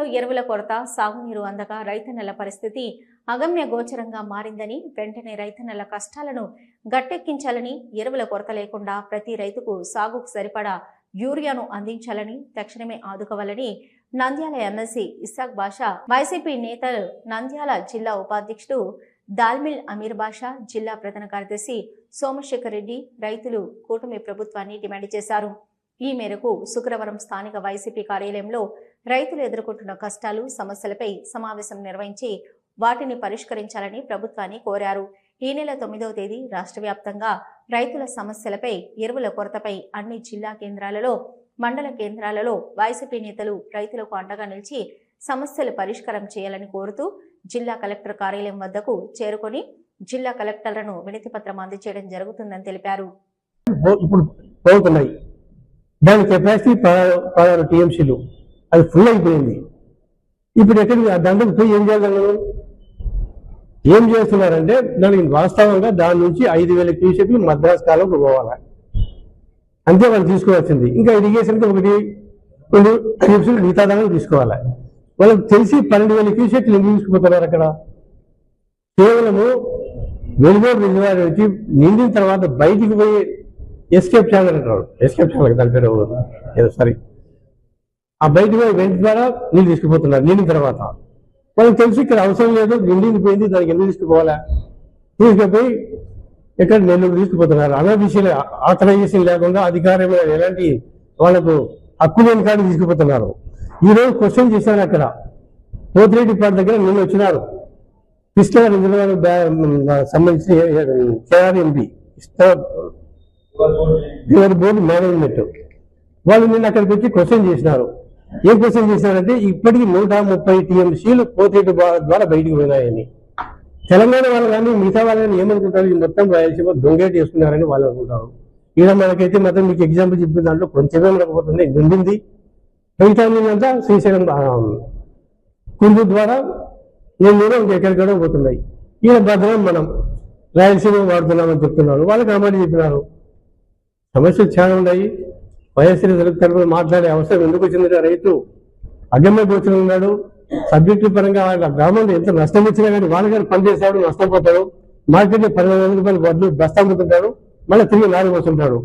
రాష్ట్రంలో ఎరువుల కొరత సాగునీరు అందక రైతన్నల పరిస్థితి అగమ్య గోచరంగా మారిందని వెంటనే రైతన్నల కష్టాలను గట్టెక్కించాలని ఎరువుల కొరత లేకుండా ప్రతి రైతుకు సాగుకు సరిపడా యూరియాను అందించాలని తక్షణమే ఆదుకోవాలని నంద్యాల ఎమ్మెల్సీ ఇస్సాక్ బాషా వైసీపీ నేతలు నంద్యాల జిల్లా ఉపాధ్యక్షుడు దాల్మిల్ అమీర్ బాషా జిల్లా ప్రధాన కార్యదర్శి సోమశేఖర్ రెడ్డి రైతులు కూటమి ప్రభుత్వాన్ని డిమాండ్ చేశారు. ఈ మేరకు శుక్రవారం స్థానిక వైసీపీ కార్యాలయంలో రైతులు ఎదుర్కొంటున్న కష్టాలు సమస్యలపై సమావేశం నిర్వహించి వాటిని పరిష్కరించాలని ప్రభుత్వాన్ని కోరారు. ఈ నెల తొమ్మిదవ తేదీ రాష్ట్ర వ్యాప్తంగా రైతుల సమస్యలపై ఎరువుల కొరతపై అన్ని జిల్లా కేంద్రాలలో మండల కేంద్రాలలో వైసీపీ నేతలు రైతులకు అండగా నిలిచి సమస్యలు పరిష్కారం చేయాలని కోరుతూ జిల్లా కలెక్టర్ కార్యాలయం వద్దకు చేరుకొని జిల్లా కలెక్టర్లను వినతి పత్రం అందజేయడం జరుగుతుందని తెలిపారు. దాని కెపాసిటీ పదహారు పదహారు టీఎంసీలు. అది ఫుల్ అయిపోయింది. ఇప్పుడు ఎక్కడికి ఆ దండకు పోయి ఏం చేయాలి ఏం చేస్తున్నారంటే దానికి వాస్తవంగా దాని నుంచి ఐదు వేల క్యూసెక్లు మద్రాస్ కాలంకు పోవాలి. అంతే వాళ్ళు తీసుకోవాల్సింది ఇంకా ఇరిగేషన్కి ఒకటి రెండు క్యూసెక్లు మిగతా దానికి తీసుకోవాలి. వాళ్ళకి తెలిసి పన్నెండు వేల క్యూసెక్లు ఎందుకు తీసుకుపోతున్నారు అక్కడ? కేవలము వెలుగోడు రిజర్వాయర్ నుంచి నిండిన తర్వాత బయటికి పోయి ఎస్కేప్ ఛానల్ అంటారు ఎస్కేప్ ఛానల్ దాని పేరు ఏదో సరే. ఆ బయటికి వెంట ద్వారా నీళ్ళు తీసుకుపోతున్నారు నిండిన తర్వాత. వాళ్ళకి తెలిసి ఇక్కడ అవసరం లేదు నిండింది పోయింది దానికి ఎందుకు తీసుకుపోవాలా? తీసుకుపోయి ఇక్కడ నెల్లూరు తీసుకుపోతున్నారు. అన్న ఆథరైజేషన్ లేకుండా అధికారం ఎలాంటి వాళ్ళకు హక్కు లేని కాడికి తీసుకుపోతున్నారు. ఈ రోజు క్వశ్చన్ చేశాను అక్కడ. పోతిరెడ్డి పాట దగ్గర నిన్న వచ్చినారు. కృష్ణా సంబంధించిన బ్యా- ఎంపీ. Your board management. వాళ్ళు నిన్న అక్కడికి వచ్చి క్వశ్చన్ చేసినారు. ఏం క్వశ్చన్ చేసినారంటే ఇప్పటికీ నూట ముప్పై టీఎంసీలు కోతేటి ద్వారా బయటికి పోయినాయని. తెలంగాణ వాళ్ళు కానీ మిగతా వాళ్ళు కానీ ఏమనుకుంటారు? ఈ మొత్తం రాయలసీమ దొంగేటి చేసుకున్నారని వాళ్ళు అనుకుంటారు. ఇక్కడ మనకైతే మాత్రం మీకు ఎగ్జాంపుల్ చెప్పిన దాంట్లో కొంచెమే ఉండకపోతుంది ఉండింది. మిగతా అంతా శ్రీశైలం కుందు ద్వారా నేను కూడా ఇంకా ఇంకెక్కడికడో పోతున్నాయి. ఈయన భద్రం మనం రాయలసీమ వాడుతున్నామని చెప్తున్నారు. వాళ్ళకి అమ్మాయి చెప్పినారు. సమస్యలు చాలా ఉన్నాయి. వైఎస్ఆర్ తరపున మాట్లాడే అవసరం ఎందుకు వచ్చింది రైతు అగమ్య గోచరం ఉన్నాడు. సబ్జెక్టు పరంగా వాళ్ళ గ్రామంలో ఎంత నష్టం వచ్చినా కానీ వాళ్ళ గారు పనిచేసేవాడు నష్టపోతాడు. మార్కెట్లో పదిహేను వందల రూపాయలు వడ్లు బస్తా అమ్ముతుంటాడు. మళ్ళీ తిరిగి నాలుగు వస్తుంటాడు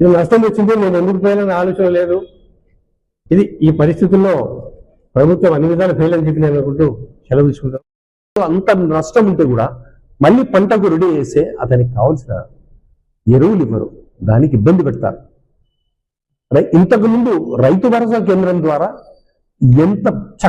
ఇది నష్టం వచ్చింది నేను ఎందుకు పోయానని ఆలోచన లేదు. ఇది ఈ పరిస్థితుల్లో ప్రభుత్వం అన్ని విధాలు ఫెయిల్ అని చెప్పి నేను అనుకుంటూ సెలవు తీసుకుంటాను. అంత నష్టం ఉంటే కూడా మళ్ళీ పంటకు రెడీ చేస్తే అతనికి కావాల్సిన ఎరువులు ఇవ్వరు. దానికి ఇబ్బంది పెడతారు. ఇంతకుముందు ఇంతకు ముందు రైతు భరోసా కేంద్రం ద్వారా ఎంత